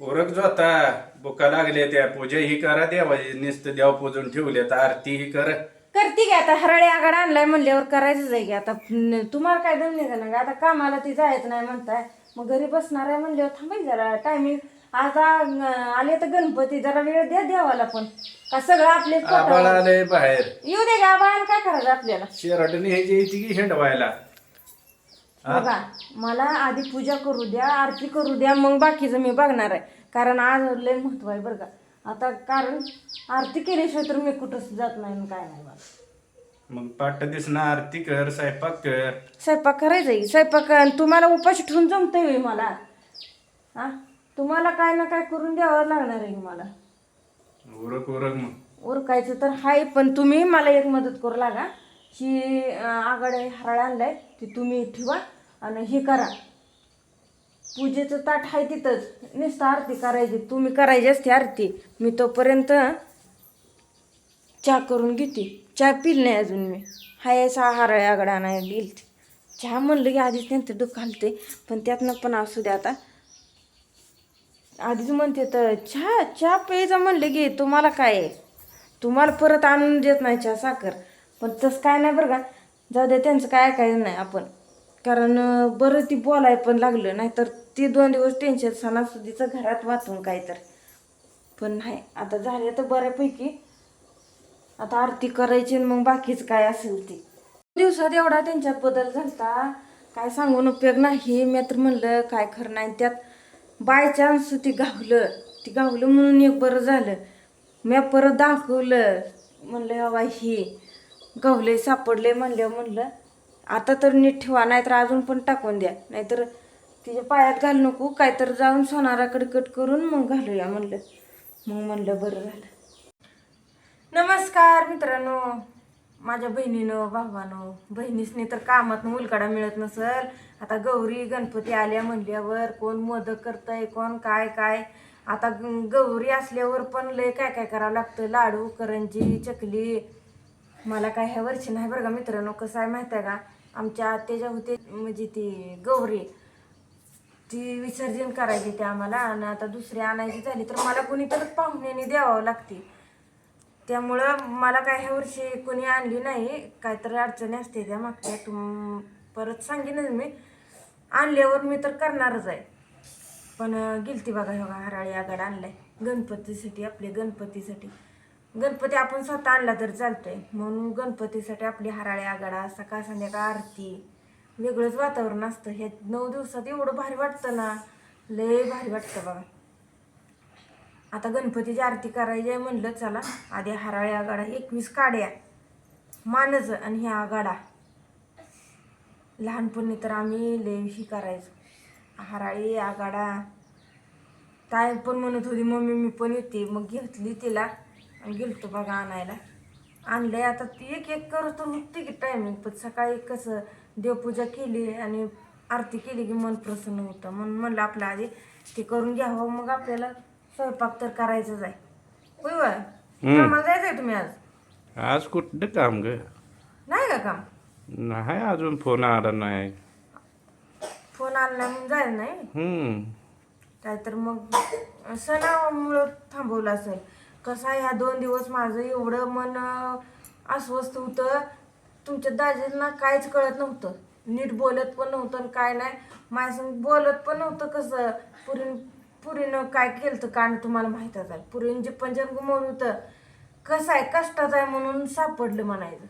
ओरख जो आता बुका लागले त्या पूजा ही करा देवाची नुसतं देव पूजून ठेवले तर आरती ही कर. करते की आता हराळी आगाड आणलाय म्हणल्यावर करायचंच आहे की आता. न- तुम्हाला काय दम नाही? ना आता कामाला ती जायचं नाही म्हणताय. मग घरी बसणार आहे म्हणल्यावर थांबाय जरा टायमिंग आता अं, आले तर गणपती जरा वेळ द्या देवाला पण. का सगळं आपले आबाळ आलंय बाहेर. येऊ दे का बाळानं काय करायचं आपल्याला? शेराटणी हे जे येते की हिंडवायला. बघा मला आधी पूजा करू द्या आरती करू द्या मग बाकीचं मी बघणार आहे. कारण आज लय महत्त्व आहे बरं का. आता कारण आरती केल्याशिवाय तर मी कुठंच जात नाही आणि काय नाही मला मग पाठ दिसणार आरती कर स्वयंपाक कर. स्वयंपाक करायचा आहे स्वयंपाक आणि तुम्हाला उपाशी ठेवून जमतंय होय मला. हा? तुम्हाला काय ना काय करून द्यावं लागणार आहे मला. उरक उरक मग. उरकायचं तर हाय पण तुम्ही मला एक मदत करू लागा. ही आगाडे हराळ आणलाय ती तुम्ही ठेवा. आणि हे करा. पूजेचं ताट आहे तिथंच. नुसतं आरती करायची. तुम्ही करायची असते आरती. मी तोपर्यंत चहा करून घेते. चहा पिल नाही अजून मी. हाय सहा आगडा आणायला गेल चहा म्हणलं की आधीच त्यांचं डोकं घालते पण त्यातनं पण असू द्या आता. आधीच म्हणते तर चहा चहा प्यायचं म्हणलं की तुम्हाला काय आहे? तुम्हाला परत आणून देत नाही चहा साखर. पण तसं काय नाही बरं का. जाऊ द्या त्यांचं काय ऐकायचं नाही आपण. कारण बरं ती बोलाय पण लागलं नाहीतर ती दोन दिवस टेन्शन सणासुदीचं घरात वाचून काय तर पण नाही आता झाले तर बऱ्यापैकी. आता आरती करायची आणि मग बाकीच काय असेल ते. दिवसात एवढा त्यांच्यात बदल झालता. काय सांगून उपयोग नाही. मी तर म्हणलं काय खरं नाही. त्यात बाय चान्स ती गावलं ती गावलं म्हणून एक बरं झालं. मी परत दाखवलं. म्हणलं हवा ही गावले सापडले म्हणलं म्हणलं आता तर नीट ठेवा नाहीतर अजून पण टाकून द्या. नाहीतर तिच्या पायात घालू नको काय तर जाऊन सोनाराकडे कट करून मग घालूया म्हणलं. मग म्हणलं बरं झालं. नमस्कार मित्रांनो माझ्या बहिणीनं भावानं बहिणीसनी तर कामात उलकाडा मिळत नसल. आता गौरी गणपती आल्या म्हणल्यावर कोण मोदक करतंय कोण काय काय. आता ग- गौरी असल्यावर पण लय काय काय करावं लागतं? लाडू करंजी चकली. मला काय ह्या वर्षी नाही बरं का मित्रांनो कसं आहे माहिती आहे का? आमच्या आत्याच्या होते म्हणजे ती गौरी ती विसर्जन करायची ते आम्हाला आणि आता दुसरी आणायची झाली तर मला कोणीतरी पाहुण्याने द्यावं लागते. त्यामुळं मला काय ह्या वर्षी कोणी आणली नाही. काहीतरी अडचणी असते त्या मागच्या. तुम परत सांगेनच मी. आणल्यावर मी तर करणारच आहे. पण गेलती बघा ह्या हराळी आगाड आणलाय. गणपतीसाठी आपले गणपतीसाठी. गणपती आपण स्वतः आणला तर चालतोय. म्हणून गणपतीसाठी आपली हराळी आगाडा सकाळ संध्याकाळ आरती वेगळंच वातावरण असतं. हे नऊ दिवसात एवढं भारी वाटतं ना. लय भारी वाटतं बघा. आता गणपतीची आरती करायची आहे म्हणलं चला. आधी हराळी आगाडा एकवीस काड्या मानज आणि ह्या आगाडा लहानपणी तर आम्ही लेवशी करायचो. हराळी आगाडा ताई पण म्हणत होती मम्मी मी पण येते. मग घेतली तिला. गेलतो बघा आणायला. आणलंय आता ती एक एक करत होती की टायमिंग पण सकाळी कसं देवपूजा केली आणि आरती केली की मन प्रसन्न होतं. म्हणून म्हणलं आपलं आधी ते करून घ्यावं मग आपल्याला स्वयंपाक तर करायचंच आहे. होय कामाला जायचंय तुम्ही आज? आज कुठं काम ग? नाही का काम? नाही अजून फोन आला नाही. फोन आणला म्हणून जायचं नाही? हम्म. काय तर मग सणामुळं थांबवलं असेल. कसं आहे ह्या दोन दिवस माझं एवढं मन अस्वस्थ होतं. तुमच्या दाजींना काहीच कळत नव्हतं. नीट बोलत पण नव्हतं आणि काय नाही. माझ्यासंग बोलत पण नव्हतं कसं. पुरीन पुरीनं काय केलं तर कारण तुम्हाला माहीतच आहे पुरीनं जे पंजन गुमवलं होतं कसं आहे कष्टाचं आहे म्हणून सापडलं म्हणायचं.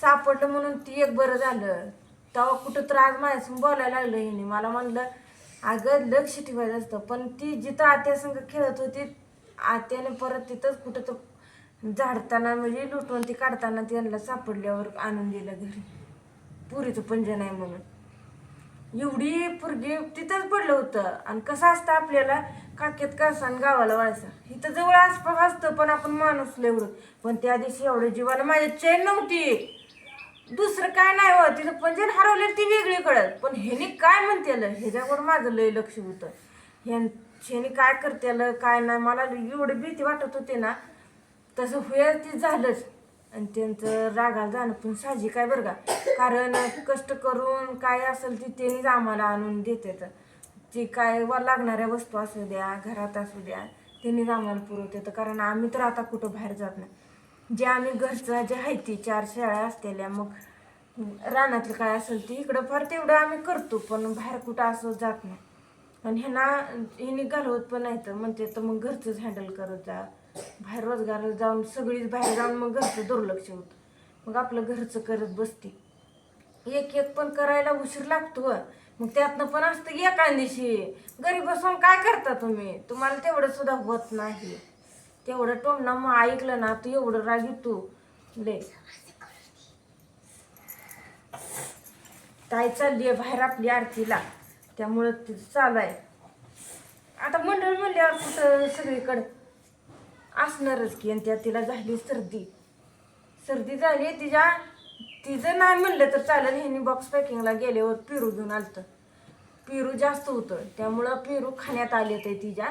सापडलं म्हणून ती एक बरं झालं. तेव्हा कुठं तर आज माझ्यासंग बोलायला लागलं हिने मला म्हणलं अगं लक्ष ठेवायचं असतं. पण ती जिथं आत्यासंग खेळत होती आत्याने परत तिथंच कुठं तर झाडताना म्हणजे लुटून ती काढताना त्यांना सापडल्यावर आणून दिलं घरी. पुरीचं पंजन आहे म्हणून. एवढी पुरगी तिथंच पडलं होतं. आणि कसं असतं आपल्याला काकेत कसा आणि गावाला वळसा. इथं जवळ आसपास असतं पण आपण माणूस एवढं. पण त्या दिवशी एवढं जीवाला माझ्या चैन नव्हती. दुसरं काय नाही हो तिथं पंजन हरवले ती वेगळी कळत पण ह्यानी काय म्हणतेल? ह्याच्याकडं माझं लय लक्ष होतं. ह्यां शेणी काय करतेल काय नाही. मला एवढी भीती वाटत होती ना तसं होईल ते झालंच. आणि त्यांचं रागाला जाणं पण साहजिक आहे बरं का. कारण कष्ट करून काय असेल ते त्यांनीच आम्हाला आणून देतात. जे काय व लागणाऱ्या वस्तू असू द्या घरात असू द्या त्यांनीच आम्हाला पुरवतात. कारण आम्ही तर आता कुठं बाहेर जात नाही. जे आम्ही घरचं जे आहे ती चार शेळ्या असलेल्या मग रानातलं काय असेल ते इकडं फार तेवढं आम्ही करतो पण बाहेर कुठं असं जात नाही. पण ह्यांना ह्यांनी घालवत पण नाही तर म्हणते तर मग घरचंच हँडल करत जा. बाहेर रोजगार जाऊन सगळीच बाहेर जाऊन मग घरचं दुर्लक्ष होतं. मग आपलं घरचं करत बसते. एक एक पण करायला उशीर लागतो मग त्यातनं पण असतं एकांदिशी. घरी बसून काय करता तुम्ही? तुम्हाला तेवढं सुद्धा होत नाही. तेवढं टोमणा मग ऐकलं ना तू एवढं राग येतो. ले ताई चालली आहे बाहेर आपली आरतीला? त्यामुळं तिचं चालू आहे आता मंडळ म्हणल्यावर कुठं सगळीकडं असणारच की आणि त्या तिला झाली सर्दी. सर्दी झाली तिच्या तिचं नाही म्हणलं तर चालेल ह्यांनी बॉक्स पॅकिंगला गेल्यावर पेरू घेऊन आलतं. पेरू जास्त होतं. त्यामुळं पेरू खाण्यात आले होते तिच्या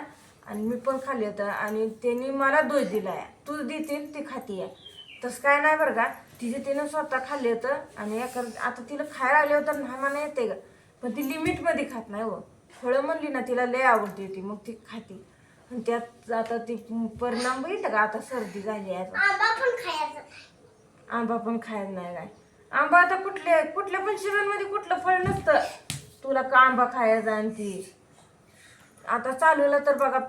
आणि मी पण खाल्ले होतं. आणि त्यांनी मला दोष दिला आहे तू देतील ती खाती. आहे तसं काय नाही बरं का. तिचे तिनं स्वतः खाल्ले होतं आणि एका आता तिला खायला आले होतं नाही मला येते का पण ती लिमिटमध्ये खात नाही हो. फळं म्हणली ना तिला लय आवडते ती मग ती खाते. आणि त्यात आता ती परिणाम बघितलं का? आता सर्दी झाली आहे. आंबा पण खायचा. आंबा पण खायला नाही काय. आंबा आता कुठल्या कुठल्या पण मध्ये कुठलं फळ नसतं. तुला का आंबा खायचा आणि ती? आता चालूला तर बघा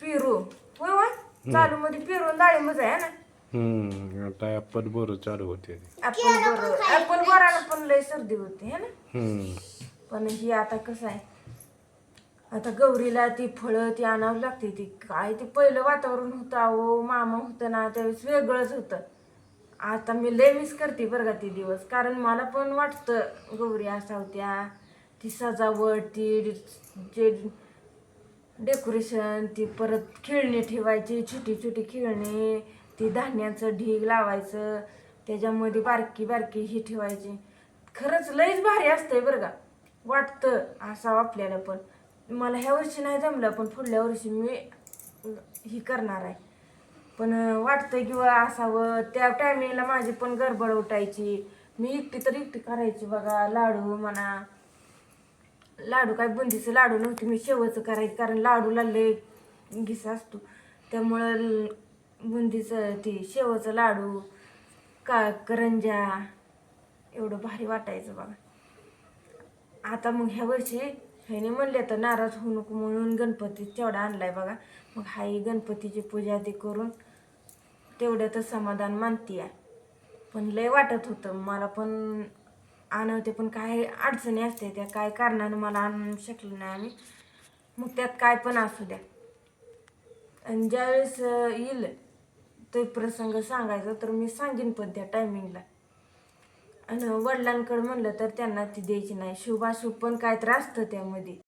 पेरू. होय होय? चालू मध्ये पेरू डाळिंबच आहे ना? हम्म आता ऍपल बोर चालू होते. ऍपल बरं. ऍपल बरानं पण लय सर्दी होते है ना? हम्म. पण ही आता कसं आहे? आता गौरीला ती फळं ती आणावं लागते ती. काय ते पहिलं वातावरण होतं अहो मामा होतं ना त्यावेळेस वेगळंच होतं. आता मी लय मिस करते बरं का ती दिवस. कारण मला पण वाटतं गौरी असा होत्या. ती सजावट ती जे डेकोरेशन ती परत खेळणी ठेवायची छोटी छोटी खेळणी ती धान्याचं ढीग लावायचं त्याच्यामध्ये बारकी बारकी ही ठेवायची. खरंच लयच भारी असतंय बरं का. वाटतं असावं आपल्याला पण. मला ह्या वर्षी नाही जमलं पण पुढल्या वर्षी मी ही करणार आहे. पण वाटतं किंवा असावं. त्या टायमिंगला माझी पण गडबड उठायची. मी एकटी तर एकटी करायची बघा लाडू म्हणा. लाडू काय बुंदीचं लाडू नव्हते मी शेवचं करायचं कारण लाडूला लय घिसा असतो. त्यामुळं ल- बुंदीचं ते शेवचं लाडू का करंजा एवढं भारी वाटायचं बघा. आता मग ह्या वर्षी ह्याने म्हणले तर नाराज होऊ नको म्हणून गणपती तेवढा आणलाय बघा. मग हाई गणपतीची पूजा ते करून तेवढ्यातच समाधान मानते आहे पण लय वाटत होतं. मला पण आणवते पण काय अडचणी असते त्या. काय कारणानं मला आणू शकलं नाही आम्ही. मग त्यात काय पण असू द्या. आणि ज्यावेळेस येईल ते प्रसंग सांगायचा तर मी सांगेन पण त्या टायमिंगला आणि वडिलांकडे म्हणलं तर त्यांना ती द्यायची नाही. शुभाशुभ पण काय त्रास असतं त्यामध्ये.